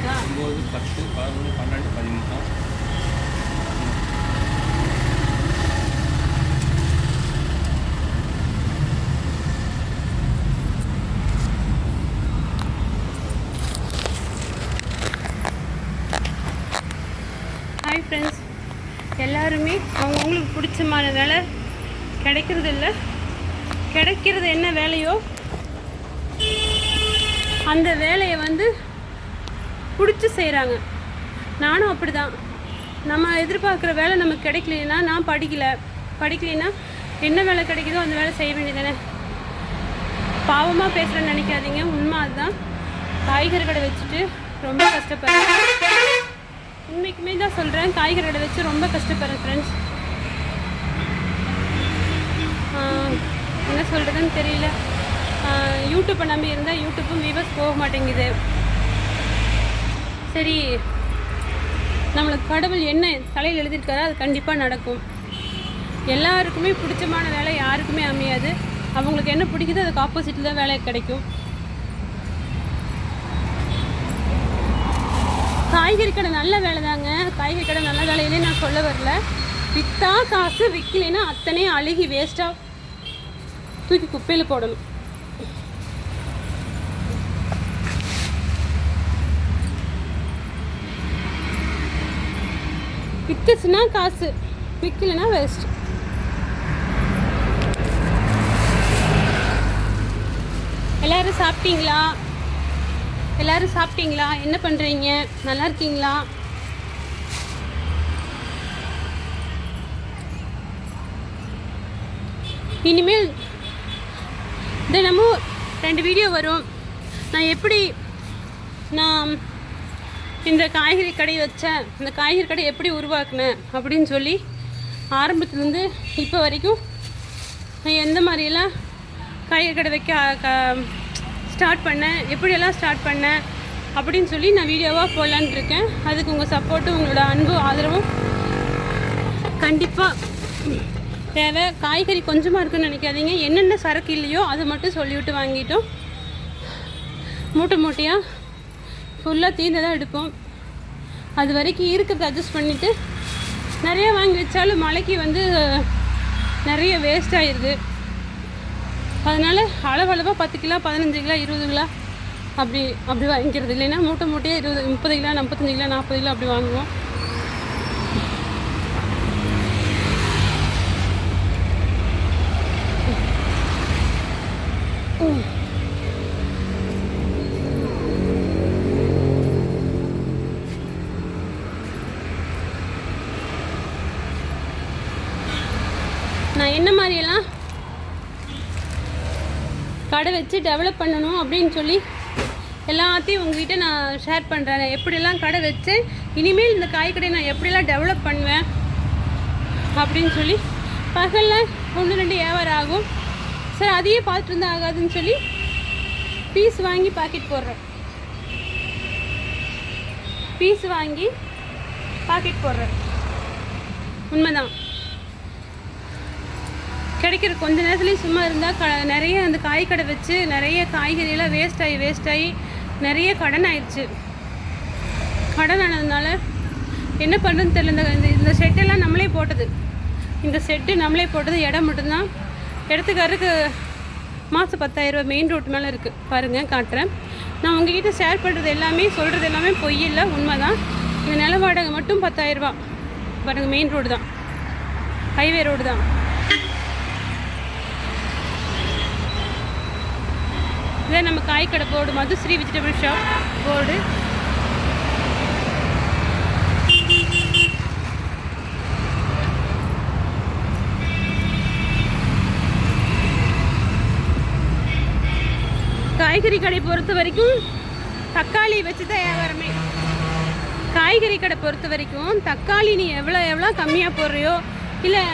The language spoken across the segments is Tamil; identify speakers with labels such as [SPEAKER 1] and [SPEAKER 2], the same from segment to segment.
[SPEAKER 1] ஒம்பது பத்து பதினொன்று பன்னெண்டு பதிமூணு
[SPEAKER 2] ஹாய் ஃப்ரெண்ட்ஸ் எல்லாருமே அவங்கவுங்களுக்கு பிடிச்சமான வேலை கிடைக்கிறது இல்லை கிடைக்கிறது என்ன வேலையோ அந்த வேலையை வந்து பிடிச்சி செய்கிறாங்க நானும் அப்படி தான் நம்ம எதிர்பார்க்குற வேலை நமக்கு கிடைக்கலனா நான் படிக்கல. படிக்கலைன்னா என்ன வேலை கிடைக்குதோ அந்த வேலை செய்ய வேண்டியதானே பாவமாக பேசுகிறேன்னு நினைக்காதீங்க. உண்மை அதுதான். காய்கறி கடை வச்சுட்டு ரொம்ப கஷ்டப்படுறேன். உண்மைக்குமே தான் சொல்கிறேன் காய்கறி கடை வச்சு ரொம்ப கஷ்டப்படுறேன் ஃப்ரெண்ட்ஸ் என்ன சொல்கிறதுன்னு தெரியல. யூடியூப்பை நம்பி இருந்தால் யூடியூப்பும் வியூவர்ஸ் போக மாட்டேங்குது. சரி. நம்மளுக்கு கடவுள் என்ன தலையில் எழுதியிருக்காரோ அது கண்டிப்பாக நடக்கும். எல்லாருக்குமே பிடிச்சமான வேலை யாருக்குமே அமையாது. அவங்களுக்கு என்ன பிடிக்குதோ அதுக்கு ஆப்போசிட்டில் தான் வேலை கிடைக்கும். காய்கறி கடை நல்ல வேலை தாங்க. காய்கறி கடை நல்ல வேலையிலே நான் சொல்ல வரல. விற்றா காசு விற்கலைன்னா அத்தனையும் அழுகி வேஸ்ட்டாக தூக்கி குப்பையில் போடணும். விற்றுச்சுன்னா காசு. விற்கலைன்னா வேஸ்ட் எல்லாரும் சாப்பிட்டீங்களா? எல்லாரும் சாப்பிட்டீங்களா? என்ன பண்ணுறீங்க நல்லா இருக்கீங்களா? இனிமேல் தினமும் ரெண்டு வீடியோ வரும். நான் எப்படி நான் இந்த காய்கறி கடை வச்சேன். இந்த காய்கறி கடை எப்படி உருவாக்குனேன் அப்படின்னு சொல்லி ஆரம்பத்துலேருந்து இப்போ வரைக்கும் நான் எந்த மாதிரியெல்லாம் காய்கறி கடை வைக்க ஸ்டார்ட் பண்ணேன் எப்படியெல்லாம் ஸ்டார்ட் பண்ணேன் அப்படின்னு சொல்லி நான் வீடியோவாக போடலான்னு இருக்கேன். அதுக்கு உங்கள் சப்போர்ட்டும் உங்களோட அன்பு ஆதரவும் கண்டிப்பாக தேவை. காய்கறி கொஞ்சமாக இருக்குன்னு நினைக்காதீங்க. என்னென்ன சரக்கு இல்லையோ அதை மட்டும் சொல்லிவிட்டு வாங்கிட்டோம். மூட்டை மூட்டையாக ஃபுல்லாக தீர்ந்ததாக எடுப்போம். அது வரைக்கும் இருக்கிறத அட்ஜஸ்ட் பண்ணிவிட்டு நிறையா வாங்கி வச்சாலும் மழைக்கு வந்து நிறைய வேஸ்ட் ஆயிடுது அதனால் அளவளவாக பத்து கிலோ பதினஞ்சு கிலோ இருபது கிலோ அப்படி அப்படி வாங்கிக்கிறது. இல்லைன்னா மூட்டை மூட்டையாக இருபது முப்பது கிலோ நாற்பத்தஞ்சு கிலோ நாற்பது கிலோ அப்படி வாங்குவோம். Ooh. கடை வச்சு டெவலப் பண்ணணும் அப்படின்னு சொல்லி எல்லாத்தையும் உங்ககிட்ட நான் ஷேர் பண்ணுறேன் எப்படியெல்லாம் கடை வச்சு இனிமேல் இந்த காய் கடையை நான் எப்படியெல்லாம் டெவலப் பண்ணுவேன் அப்படின்னு சொல்லி பகலில் ஒன்று ரெண்டு வியாபாரம் ஆகும். சரி அதையே பார்த்துட்டு இருந்தால் ஆகாதுன்னு சொல்லி பீஸ் வாங்கி பாக்கெட் போடுறேன். பீஸ் வாங்கி பாக்கெட் போடுறேன். உண்மைதான். கிடைக்கிற கொஞ்ச நேரத்துலேயும் சும்மா இருந்தால் க நிறைய அந்த காய் கடை வச்சு நிறைய காய்கறியெல்லாம் வேஸ்ட் ஆகி வேஸ்ட் ஆகி நிறைய கடன் ஆயிடுச்சு கடன் ஆனதுனால என்ன பண்ணுறதுன்னு தெரியல. இந்த இந்த செட்டெல்லாம் நம்மளே போட்டது. இந்த செட்டு நம்மளே போட்டது இடம் மட்டும்தான். இடத்துக்காருக்கு மாதம் பத்தாயிரரூபா மெயின் ரோட் மேலே இருக்குது பாருங்கள் காட்டுறேன். நான் உங்ககிட்ட ஷேர் பண்ணுறது எல்லாமே சொல்கிறது எல்லாமே பொய் இல்லை உண்மை தான் இந்த நில வாடகை மட்டும் பத்தாயிரரூபா பாருங்கள் மெயின் ரோடு தான். ஹைவே ரோடு தான். இதான் நம்ம காய் கடை board Madhushree vegetable shop board காய்கறி கடை பொறுத்த வரைக்கும் தக்காளி வச்சு தான் வியாபாரமே. காய்கறி கடை பொறுத்த வரைக்கும் தக்காளி நீ எவ்வளோ எவ்வளோ கம்மியாக போடுறியோ இல்லை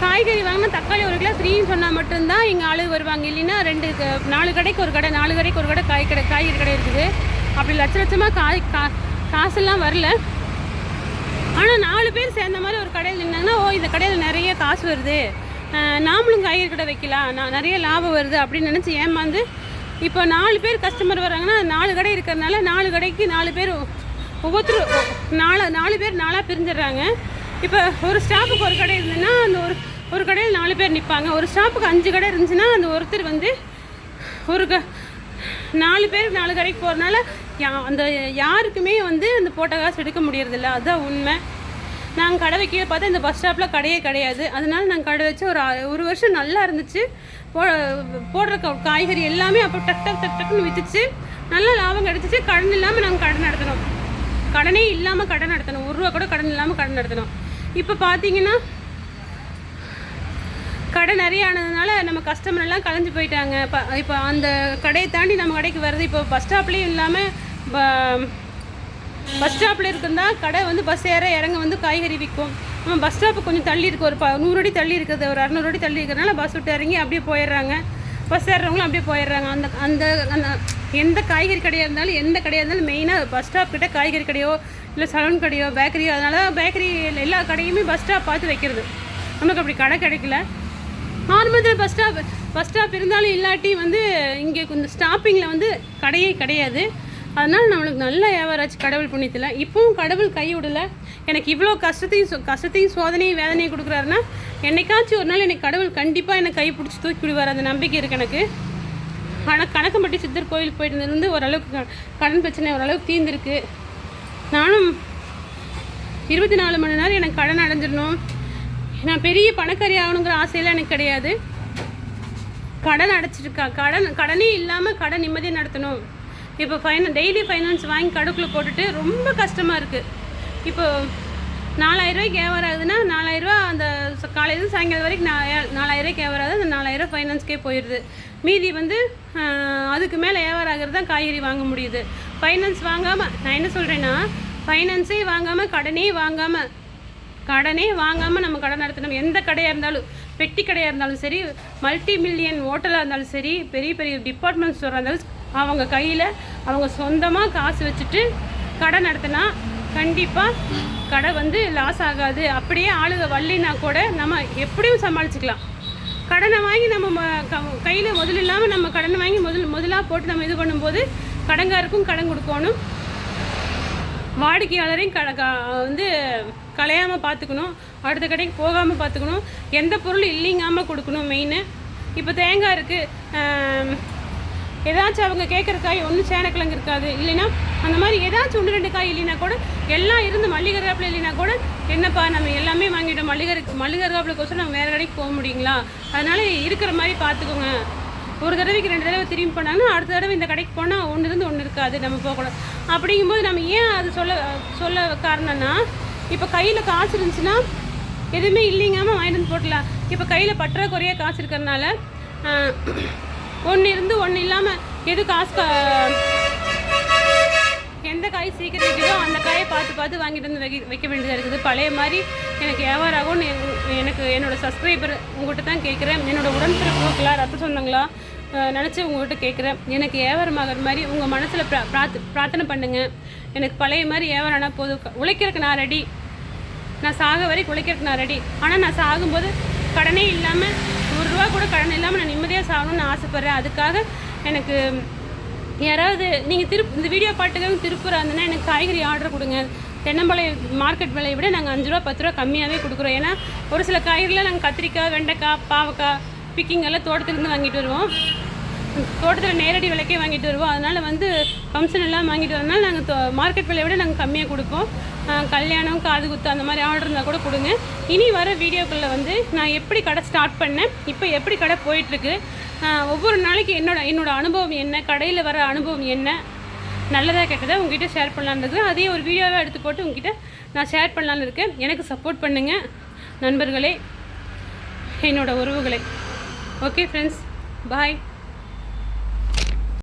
[SPEAKER 2] காய்கறி வாங்கினா தக்காளி ஒரு கிலோ ஃப்ரீன்னு சொன்னால் மட்டும்தான் எங்கள் ஆளு வருவாங்க. இல்லைன்னா ரெண்டு க- நாலு கடைக்கு ஒரு கடை நாலு கடைக்கு ஒரு கடை காய் கடை காய்கறி கடை இருக்குது. அப்படி லட்ச லட்சமாக காய் கா காசெல்லாம் வரல. ஆனால் நாலு பேர் சேர்ந்த மாதிரி ஒரு கடையில் நின்னாங்கன்னா ஓ இந்த கடையில் நிறைய காசு வருது. நாமளும் காய்கறி கடை வைக்கலாம். நான் நிறைய லாபம் வருது அப்படின்னு நினச்சி ஏமாந்து இப்போ நாலு பேர் கஸ்டமர் வராங்கன்னா நாலு கடை இருக்கிறதுனால நாலு கடைக்கு நாலு பேர் ஒவ்வொருத்தரும் நாலு நாலு பேர் நாலாக பிரிஞ்சிடுறாங்க. இப்போ ஒரு ஸ்டாப்புக்கு ஒரு கடை இருந்ததுன்னா அந்த ஒரு ஒரு கடையில் நாலு பேர் நிற்பாங்க ஒரு ஸ்டாப்புக்கு அஞ்சு கடை இருந்துச்சுன்னா அந்த ஒருத்தர் வந்து ஒரு க நாலு பேர் நாலு கடைக்கு போகிறனால யா அந்த யாருக்குமே வந்து அந்த போட்ட காசு எடுக்க முடியறதில்ல. அதுதான் உண்மை. நாங்கள் கடை வைக்க பார்த்தா இந்த பஸ் ஸ்டாப்பில் கடையே கிடையாது. அதனால் நாங்கள் கடை வச்சு ஒரு ஒரு வருஷம் நல்லா இருந்துச்சு. போ போடுற க- காய்கறி எல்லாமே அப்போ டக் டக் டக் டக்குன்னு விற்றுச்சு நல்லா லாபம் கிடச்சிச்சு. கடன் இல்லாமல் நாங்கள் கடன் நடத்தினோம் கடனே இல்லாமல் கடன் நடத்தணும். ஒரு ரூபா கூட கடன் இல்லாமல் கடன் நடத்தணும். இப்போ பார்த்தீங்கன்னா கடை நிறைய ஆனதுனால நம்ம கஸ்டமர் எல்லாம் கலைஞ்சு போயிட்டாங்க. இப்போ இப்போ அந்த கடையை தாண்டி நம்ம கடைக்கு வருது இப்போ பஸ் ஸ்டாப்லேயும் இல்லாமல் பஸ் ஸ்டாப்பில் இருக்குந்தா கடை வந்து பஸ் ஏற இறங்க வந்து காய்கறி விற்கும் நம்ம பஸ் ஸ்டாப்பு கொஞ்சம் தள்ளி இருக்குது ஒரு ப நூறு அடி தள்ளி இருக்குது. ஒரு அறநூறு அடி தள்ளி இருக்கிறதுனால பஸ் விட்டு இறங்கி அப்படியே போயிடுறாங்க. பஸ் ஏறுறவங்களும் அப்படியே போயிடுறாங்க. அந்த அந்த அந்த எந்த காய்கறி கடையாக இருந்தாலும் எந்த கடையாக இருந்தாலும் மெயினாக பஸ் ஸ்டாப் கிட்ட காய்கறி கடையோ இல்லை சலூன் கடையோ பேக்கரியோ அதனால் பேக்கரி எல்லா கடையுமே பஸ் ஸ்டாப் பார்த்து வைக்கிறது. நமக்கு அப்படி கடை கிடைக்கல. Normal bus stop bus stop இருந்தாலும் இல்லாட்டி வந்து இங்கே கொஞ்சம் ஸ்டாப்பிங்கில் வந்து கடையே கிடையாது. அதனால் நம்மளுக்கு நல்ல வியாபாரம் ஆச்சு கடவுள் புண்ணியத்தில். இப்பவும் கடவுள் கைவிடலை எனக்கு இவ்வளோ கஷ்டத்தையும் சோ- கஷ்டத்தையும் சோதனையும் வேதனையும் கொடுக்குறாருன்னா என்னைக்காச்சும் ஒரு நாள் எனக்கு கடவுள் கண்டிப்பாக என்னை கை பிடிச்சி தூக்கி விடுவார். அந்த நம்பிக்கை இருக்குது எனக்கு. கணக்கு கணக்கம்பட்டி சித்தர் கோயிலுக்கு போயிட்டு இருந்து ஓரளவுக்கு கடன் பிரச்சனை ஓரளவுக்கு தீர்ந்துருக்கு. நானும் இருபத்தி நாலு மணி நேரம் எனக்கு கடன் அடைஞ்சிடணும். நான் பெரிய பணக்காரி ஆகணுங்கிற ஆசையெல்லாம் எனக்கு கிடையாது. கடன் அடைச்சிருக்கா கடன் கடனே இல்லாமல் கடன் நிம்மதியாக நடத்தணும். இப்போ ஃபைன டெய்லி ஃபைனான்ஸ் வாங்கி கடுக்குள்ளே போட்டுட்டு ரொம்ப கஷ்டமாக இருக்குது இப்போ நாலாயிரம் ரூபாய்க்கு வியாபாரம் ஆகுதுன்னா நாலாயிரரூவா அந்த காலையில் காலையிலேருந்து சாயங்காலம் வரைக்கும் நான் நாலாயிரம் ரூபாய்க்கு வியாபாரம் ஆகுது அந்த நாலாயிரம் ஃபைனான்ஸ்க்கே போயிடுது மீதி வந்து அதுக்கு மேலே வியாபாரம் ஆகிறது தான் காய்கறி வாங்க முடியுது. ஃபைனான்ஸ் வாங்காமல் நான் என்ன சொல்கிறேன்னா ஃபைனான்ஸே வாங்காமல் கடனே வாங்காமல் கடனே வாங்காமல் நம்ம கடன் நடத்தணும். எந்த கடையாக இருந்தாலும் பெட்டி கடையாக இருந்தாலும் சரி மல்டி மில்லியன் ஹோட்டலாக இருந்தாலும் சரி பெரிய பெரிய டிபார்ட்மெண்ட் ஸ்டோராக இருந்தாலும் அவங்க கையில் அவங்க சொந்தமாக காசு வச்சுட்டு கடை நடத்தினா கண்டிப்பாக கடை வந்து லாஸ் ஆகாது. அப்படியே ஆளுக வள்ளினா கூட நம்ம எப்படியும் சமாளிச்சுக்கலாம். கடனை வாங்கி நம்ம கையில் முதல் இல்லாமல் நம்ம கடனை வாங்கி முதல் முதலாக போட்டு நம்ம இது பண்ணும்போது கடங்காருக்கும் கடன் கொடுக்கணும். வாடிக்கையாளரையும் க க- வந்து கலையாமல் பார்த்துக்கணும் அடுத்த கடைக்கு போகாமல் பார்த்துக்கணும் எந்த பொருள் இல்லைங்காமல் கொடுக்கணும் மெயின் இப்போ தேங்காய் இருக்குது ஏதாச்சும் அவங்க கேட்குற காய் ஒன்றும் சேனக்கிழங்கு இருக்காது. இல்லைன்னா அந்த மாதிரி ஏதாச்சும் ஒன்று ரெண்டு காய் இல்லைன்னா கூட எல்லாம் இருந்து மல்லிகை கருவேப்பிலை இல்லைன்னா கூட என்னப்பா நம்ம எல்லாமே வாங்கிட்டோம். மல்லிகை மல்லிகை கருவேப்பிலைக்கோசரம் நம்ம வேறு கடைக்கு போக முடியுங்களா? அதனால் இருக்கிற மாதிரி பார்த்துக்கோங்க ஒரு தடவைக்கு ரெண்டு தடவை திரும்பி போனாங்கன்னா அடுத்த தடவை இந்த கடைக்கு போனால் ஒன்று இருந்து ஒன்று இருக்காது நம்ம போகக்கூடாது அப்படிங்கும்போது நம்ம ஏன் அது சொல்ல சொல்ல காரணம்னா இப்போ கையில் காசு இருந்துச்சுன்னா எதுவுமே இல்லைங்காமல் வாங்கிட்டு வந்து போட்டலாம் இப்போ கையில் பற்றாக்குறையாக காசு இருக்கிறதுனால ஒன்று இருந்து ஒன்று இல்லாமல் எது காசு கா- எந்த காய் சீக்கிரம் வைக்கிறதோ அந்த காயை பார்த்து பார்த்து வாங்கிட்டு வந்து வைக்க வைக்க வேண்டியதாக இருக்குது. பழைய மாதிரி எனக்கு வியாபாரம் ஆகும்னு என்- எனக்கு என்னோடய சப்ஸ்கிரைபர் உங்கள்கிட்ட தான் கேட்குறேன். என்னோட உடன்பிறப்புகளா ரத்த சொந்தங்களா நினச்சி உங்கள்கிட்ட கேட்குறேன். எனக்கு வியாபாரம் ஆகிற மாதிரி உங்கள் மனசில் ப்ரா பிரார்த்த பிரார்த்தனை பண்ணுங்கள் எனக்கு பழைய மாதிரி வியாபாரம் ஆனால் போதும். உழைக்கிறதுக்கு நான் ரெடி நான் சாக வரைக்கும் உழைக்கிறதுக்கு நான் ரெடி ஆனால் நான் சாகும்போது கடனே இல்லாமல் ஒரு ரூபா கூட கடன் இல்லாமல் நான் நிம்மதியாக சாகணும்னு ஆசைப்பட்றேன். அதுக்காக எனக்கு யாராவது நீங்கள் திருப்பு இந்த வீடியோ பாட்டுக்காக திருப்பூர் இருந்ததுன்னா எனக்கு காய்கறி ஆர்டர் கொடுங்க. தென்னம்பழை மார்க்கெட் விலையை விட நாங்கள் அஞ்சு ரூபா பத்து ரூபா கம்மியாகவே கொடுக்குறோம். ஏன்னா ஒரு சில காய்கறிலாம் நாங்கள் கத்திரிக்காய் வெண்டைக்காய் பாவக்காய் பிக்கிங் எல்லாம் தோட்டத்துலேருந்து வாங்கிட்டு வருவோம். தோட்டத்தில் நேரடி விலைக்கே வாங்கிட்டு வருவோம். அதனால் வந்து ஃபங்க்ஷன் எல்லாம் வாங்கிட்டு வரனால நாங்கள் மார்க்கெட் விலையை விட நாங்கள் கம்மியாக கொடுப்போம். கல்யாணம் காது குத்து அந்த மாதிரி ஆர்டர் இருந்தால் கூட கொடுங்க. இனி வர வீடியோக்களில் வந்து நான் எப்படி கடை ஸ்டார்ட் பண்ணேன் இப்போ எப்படி கடை போயிட்டுருக்கு ஒவ்வொரு நாளைக்கு என்னோட என்னோடய அனுபவம் என்ன கடையில் வர அனுபவம் என்ன நல்லதாக கெட்டதாக உங்ககிட்ட ஷேர் பண்ணலான்னு இருக்கேன் அதையே ஒரு வீடியோவாக எடுத்து போட்டு உங்ககிட்ட நான் ஷேர் பண்ணலான்னு இருக்கேன். எனக்கு சப்போர்ட் பண்ணுங்கள் நண்பர்களே என்னோடய உறவுகளை. Okay friends bye